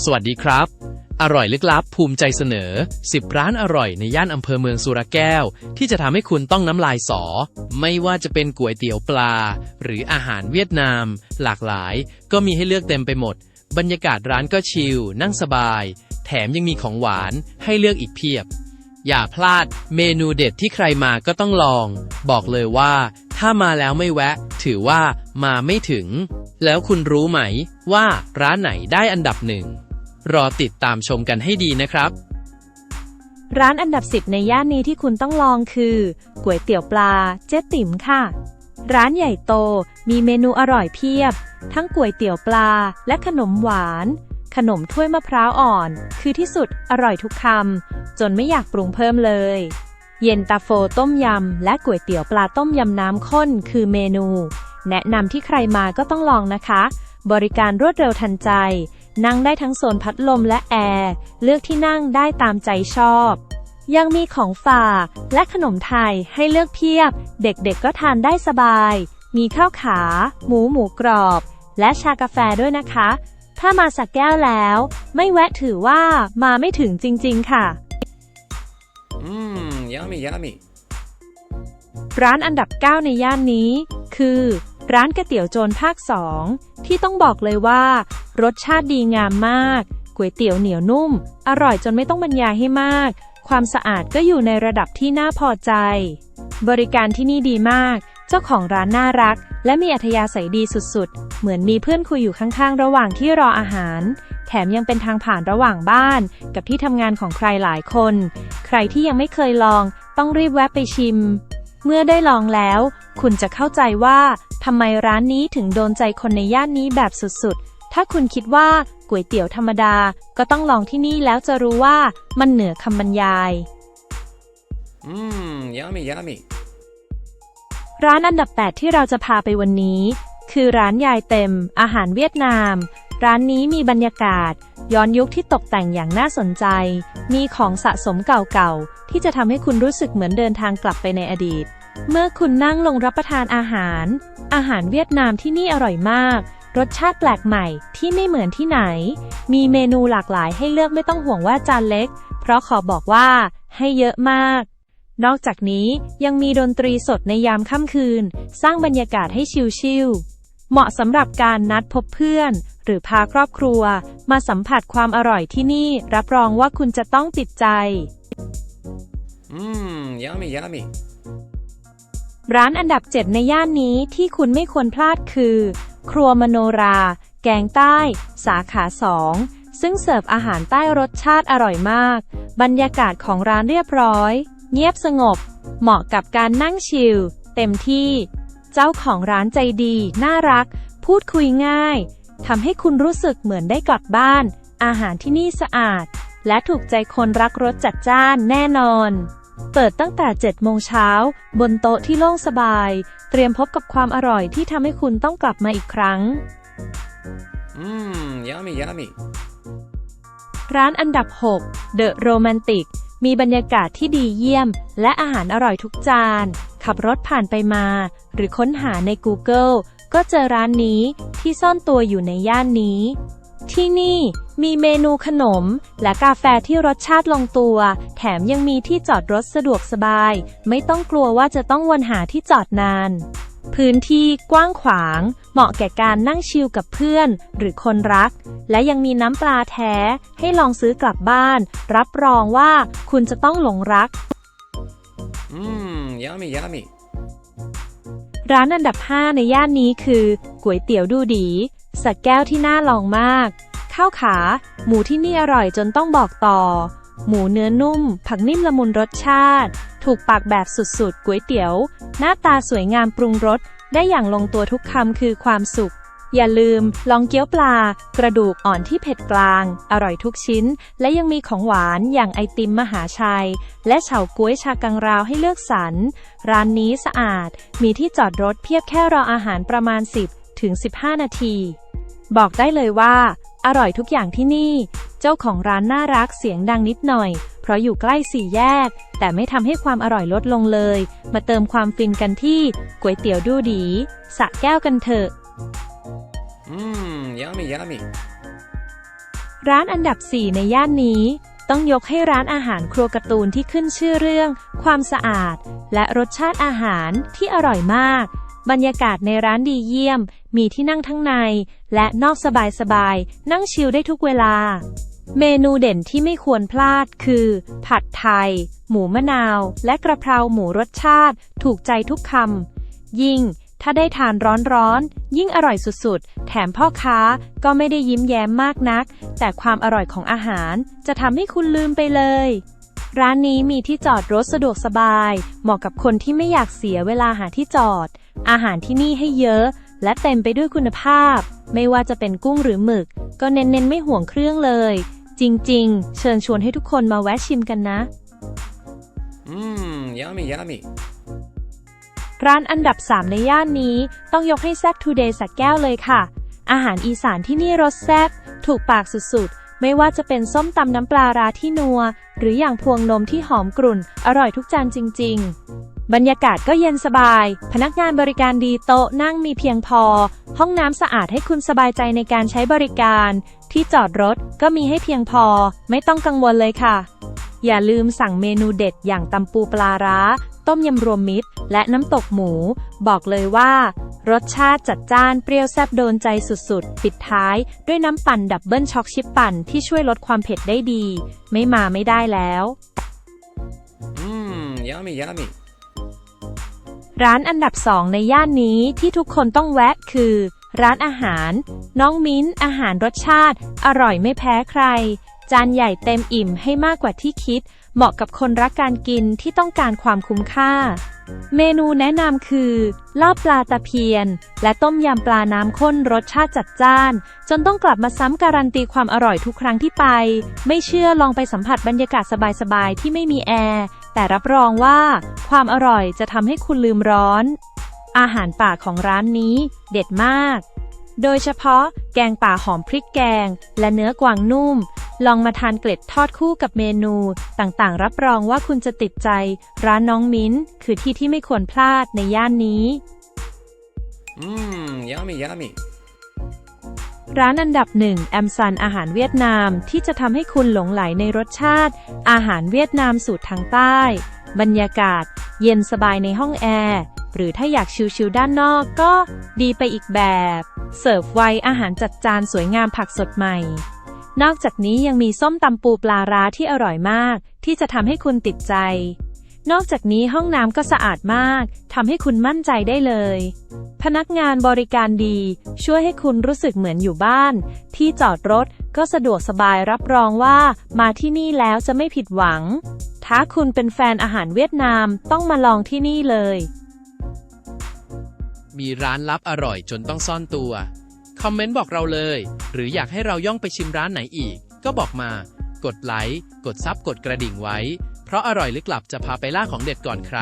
สวัสดีครับ อร่อยลึกลับภูมิใจเสนอ 10 ร้านอร่อยในย่านอำเภอเมืองสุราแก้ว ที่จะทำให้คุณต้องน้ำลายสอ ไม่ว่าจะเป็นก๋วยเตี๋ยวปลา หรืออาหารเวียดนาม หลากหลาย ก็มีให้เลือกเต็มไปหมด บรรยากาศร้านก็ชิล นั่งสบาย แถมยังมีของหวานให้เลือกอีกเพียบ อย่าพลาดเมนูเด็ดที่ใครมาก็ต้องลอง บอกเลยว่า ถ้ามาแล้วไม่แวะ ถือว่ามาไม่ถึง แล้วคุณรู้ไหมว่าร้านไหนได้อันดับหนึ่ง รอติดตามชมกันให้ดีนะครับ ร้านอันดับ 10 ในย่านนี้ที่คุณต้องลองคือก๋วยเตี๋ยวปลาเจ๊ติ๋มค่ะ ร้านใหญ่โตมีเมนูอร่อยเพียบ ทั้งก๋วยเตี๋ยวปลาและขนมหวาน ขนมถ้วยมะพร้าวอ่อน คือที่สุดอร่อยทุกคำจนไม่อยากปรุงเพิ่มเลย เย็นตาโฟต้มยำและก๋วยเตี๋ยวปลาต้มยำน้ำข้นคือเมนู แนะนำที่ใครมาก็ต้องลองนะคะ บริการรวดเร็วทันใจ นั่งได้ทั้งโซนพัดลมและแอร์ เลือกที่นั่งได้ตามใจชอบ ยังมีของฝากและขนมไทยให้เลือกเพียบ เด็กๆก็ทานได้สบาย มีข้าวขา หมูหมูกรอบ และชากาแฟด้วยนะคะ ถ้ามาสักแก้วแล้ว ไม่แวะถือว่ามาไม่ถึงจริงๆค่ะ Mmm, yummy, yummy. ร้านอันดับ 9 ในย่านนี้ คือ ร้านก๋วยเตี๋ยวโจรภาค 2 ที่ต้องบอกเลยว่า รสชาติดีงามมาก ก๋วยเตี๋ยวเหนียวนุ่ม อร่อยจนไม่ต้องบรรยายให้มาก ความสะอาดก็อยู่ในระดับที่น่าพอใจ บริการที่นี่ดีมาก เจ้าของร้านน่ารัก และมีอัธยาศัยดีสุดๆ เหมือนมีเพื่อนคุยอยู่ข้างๆ ระหว่างที่รออาหาร แถมยังเป็นทางผ่านระหว่างบ้าน กับที่ทำงานของใครหลายคน ใครที่ยังไม่เคยลอง ต้องรีบแวะไปชิมเมื่อได้ลองแล้ว คุณจะเข้าใจว่า ทำไมร้านนี้ถึงโดนใจคนในย่านนี้แบบสุดๆ ถ้าคุณคิดว่าก๋วยเตี๋ยวธรรมดา ก็ต้องลองที่นี่แล้วจะรู้ว่ามันเหนือคำบรรยาย Mmm, yummy, yummy. ร้านอันดับ 8 ที่เราจะพาไปวันนี้ คือร้านยายเต็ม อาหารเวียดนาม ร้านนี้มีบรรยากาศ ย้อนยุคที่ตกแต่งอย่างน่าสนใจ มีของสะสมเก่าๆ ที่จะทำให้คุณรู้สึกเหมือนเดินทางกลับไปในอดีต เมื่อคุณนั่งลงรับประทานอาหาร อาหารเวียดนามที่นี่อร่อยมาก รสชาติแปลกใหม่ที่ไม่เหมือนที่ไหน มีเมนูหลากหลายให้เลือกไม่ต้องห่วงว่าจานเล็ก เพราะขอบอกว่าให้เยอะมาก นอกจากนี้ยังมีดนตรีสดในยามค่ำคืน สร้างบรรยากาศให้ชิลๆ เหมาะสำหรับการนัดพบเพื่อน หรือพาครอบครัว มาสัมผัสความอร่อยที่นี่ รับรองว่าคุณจะต้องติดใจ Mmm, yummy, yummy. ร้านอันดับ 7 ในย่านนี้ที่คุณไม่ควรพลาดคือ ครัวมโนรา แกงใต้ สาขา 2 ซึ่งเสิร์ฟอาหารใต้รสชาติอร่อยมาก บรรยากาศของร้านเรียบร้อย เงียบสงบ เหมาะกับการนั่งชิล เต็มที่ เจ้าของร้านใจดี น่ารัก พูดคุยง่าย ทำให้คุณรู้สึกเหมือนได้กลับบ้าน อาหารที่นี่สะอาด และถูกใจคนรักรสจัดจ้านแน่นอน เปิดตั้งแต่ 7 โมงเช้า บนโต๊ะที่โล่งสบาย เตรียมพบกับความอร่อยที่ทำให้คุณต้องกลับมาอีกครั้ง Mmm, yummy, yummy. ร้านอันดับ 6 The Romantic มีบรรยากาศที่ดีเยี่ยม และอาหารอร่อยทุกจาน ขับรถผ่านไปมา หรือค้นหาใน Google ก็เจอร้านนี้ที่ซ่อนตัวอยู่ในย่านนี้ ที่นี่มีเมนูขนมและกาแฟที่รสชาติลงตัว แถมยังมีที่จอดรถสะดวกสบาย ไม่ต้องกลัวว่าจะต้องวนหาที่จอดนาน พื้นที่กว้างขวาง เหมาะแก่การนั่งชิลกับเพื่อน หรือคนรัก และยังมีน้ำปลาแท้ ให้ลองซื้อกลับบ้าน รับรองว่าคุณจะต้องหลงรัก Mmm, yummy, yummy. ร้านอันดับ 5 ในย่านนี้คือก๋วยเตี๋ยวดูดี สักแก้วที่น่าลองมาก ข้าวขา หมูที่นี่อร่อยจนต้องบอกต่อ หมูเนื้อนุ่ม ผักนิ่มละมุนรสชาติ ถูกปากแบบสุดๆก๋วยเตี๋ยว หน้าตาสวยงามปรุงรส ได้อย่างลงตัวทุกคำคือความสุข อย่าลืม ลองเกี๊ยวปลา กระดูกอ่อนที่เผ็ดกลาง อร่อยทุกชิ้น และยังมีของหวานอย่างไอติมมหาชัย และเฉาก๊วยชากังราวให้เลือกสรร ร้านนี้สะอาด มีที่จอดรถเพียบแค่รออาหารประมาณ 10ถึง15 นาที บอกได้เลยว่า อร่อยทุกอย่างที่นี่ เจ้าของร้านน่ารักเสียงดังนิดหน่อย เพราะอยู่ใกล้สี่แยก แต่ไม่ทำให้ความอร่อยลดลงเลย มาเติมความฟินกันที่ก๋วยเตี๋ยวดูดีสระแก้วกันเถอะ Mmm, yummy, yummy. ร้านอันดับ 4 ในย่านนี้ ต้องยกให้ร้านอาหารครัวการ์ตูนที่ขึ้นชื่อเรื่อง ความสะอาด และรสชาติอาหารที่อร่อยมาก บรรยากาศในร้านดีเยี่ยม มีที่นั่งทั้งใน และนอกสบายๆ นั่งชิลได้ทุกเวลา เมนูเด่นที่ไม่ควรพลาดคือ ผัดไทย หมูมะนาว และกระเพราหมูรสชาติ ถูกใจทุกคำ ยิ่ง ถ้าได้ทานร้อนๆ ยิ่งอร่อยสุดๆ แถมพ่อค้าก็ไม่ได้ยิ้มแย้มมากนัก แต่ความอร่อยของอาหารจะทำให้คุณลืมไปเลยร้านนี้มีที่จอดรถสะดวกสบาย เหมาะกับคนที่ไม่อยากเสียเวลาหาที่จอด อาหารที่นี่ให้เยอะ และเต็มไปด้วยคุณภาพ ไม่ว่าจะเป็นกุ้งหรือหมึก ก็เน้นๆไม่ห่วงเครื่องเลย จริงๆ เชิญชวนให้ทุกคนมาแวะชิมกันนะ Mmm, yummy, yummy. ร้านอันดับ 3 ในย่านนี้ต้องยกให้แซ่บทูเดย์สักแก้วเลยค่ะ อาหารอีสานที่นี่รสแซ่บถูกปากสุดๆ ไม่ว่าจะเป็นส้มตำน้ำปลาร้าที่นัว หรืออย่างพวงนมที่หอมกรุ่น อร่อยทุกจานจริง ๆ บรรยากาศก็เย็นสบาย พนักงานบริการดีโต๊ะนั่งมีเพียงพอ ห้องน้ำสะอาดให้คุณสบายใจในการใช้บริการ ที่จอดรถก็มีให้เพียงพอ ไม่ต้องกังวลเลยค่ะ อย่าลืมสั่งเมนูเด็ดอย่างตำปูปลาร้า ต้มยำรวมมิตร และน้ำตกหมู บอกเลยว่า รสชาติจัดจ้านเปรี้ยวแซ่บโดนใจสุดๆ ปิดท้ายด้วยน้ำปั่นดับเบิลช็อกชิปปั่นที่ช่วยลดความเผ็ดได้ดี ไม่มาไม่ได้แล้ว Mmm, yummy, yummy. ร้านอันดับสองในย่านนี้ที่ทุกคนต้องแวะคือ ร้านอาหาร น้องมิ้นอาหารรสชาติ อร่อยไม่แพ้ใคร จานใหญ่เต็มอิ่มให้มากกว่าที่คิด เหมาะกับคนรักการกินที่ต้องการความคุ้มค่า เมนูแนะนำคือลาบปลาตะเพียน และต้มยำปลาน้ำข้นรสชาติจัดจ้าน จนต้องกลับมาซ้ำการันตีความอร่อยทุกครั้งที่ไป ไม่เชื่อลองไปสัมผัสบรรยากาศสบายๆที่ไม่มีแอร์ แต่รับรองว่าความอร่อยจะทำให้คุณลืมร้อน อาหารป่าของร้านนี้เด็ดมาก โดยเฉพาะแกงป่าหอมพริกแกง และเนื้อกวางนุ่ม ลองมาทานเกล็ดทอดคู่กับเมนู ต่างๆ รับรองว่าคุณจะติดใจ ร้านน้องมิ้น คือที่ที่ไม่ควรพลาดในย่านนี้ Mmm, yummy, yummy. ร้านอันดับหนึ่งแอมซันอาหารเวียดนามที่จะทำให้คุณหลงไหลในรสชาติ อาหารเวียดนามสูตรทางใต้ บรรยากาศ เย็นสบายในห้องแอร์ หรือถ้าอยากชิลๆด้านนอกก็ดีไปอีกแบบ เสิร์ฟไวอาหารจัดจานสวยงามผักสดใหม่ นอกจากนี้ยังมีส้มตำปูปลาร้าที่อร่อยมาก ที่จะทำให้คุณติดใจ นอกจากนี้ห้องน้ำก็สะอาดมากทำให้คุณมั่นใจได้เลย พนักงานบริการดี ช่วยให้คุณรู้สึกเหมือนอยู่บ้าน ที่จอดรถก็สะดวกสบายรับรองว่ามาที่นี่แล้วจะไม่ผิดหวัง ถ้าคุณเป็นแฟนอาหารเวียดนามต้องมาลองที่นี่เลย มีร้านลับอร่อยจนต้องซ่อนตัว คอมเมนต์บอกเราเลย หรืออยากให้เราย่องไปชิมร้านไหนอีก ก็บอกมา กดไลค์ กดซับ กดกระดิ่งไว้ เพราะอร่อยลึกลับจะพาไปล่าของเด็ดก่อนใคร